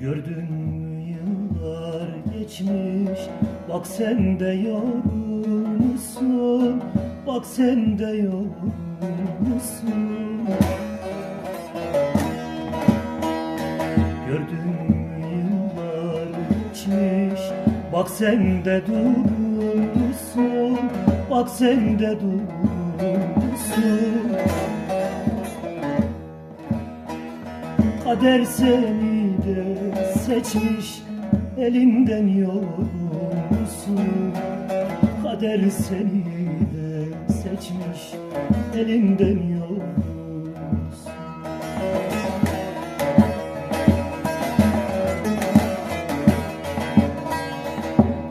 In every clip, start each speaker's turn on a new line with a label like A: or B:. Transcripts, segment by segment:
A: Gördün mü yıllar geçmiş? Bak sen de yorgunsun Bak sen de yorgunsun Gördün mü yıllar geçmiş? Bak sen de durgunsun Bak sen de durgunsun Kader seni de seçmiş Elinden yorulmuşsun Kader seni de seçmiş Elinden yorulmuşsun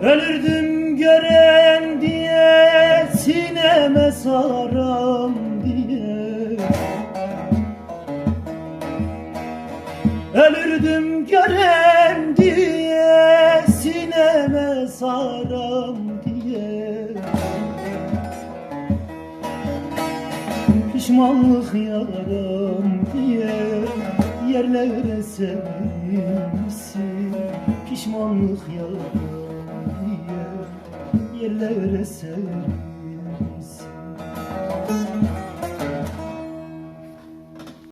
A: Ölürdüm gören diye Sineme saram diye Ölürdüm gören diye Sineme saram diye. Pişmanlık yaram diye Yerlere sermişsin Pişmanlık yaram diye Yerlere sermişsin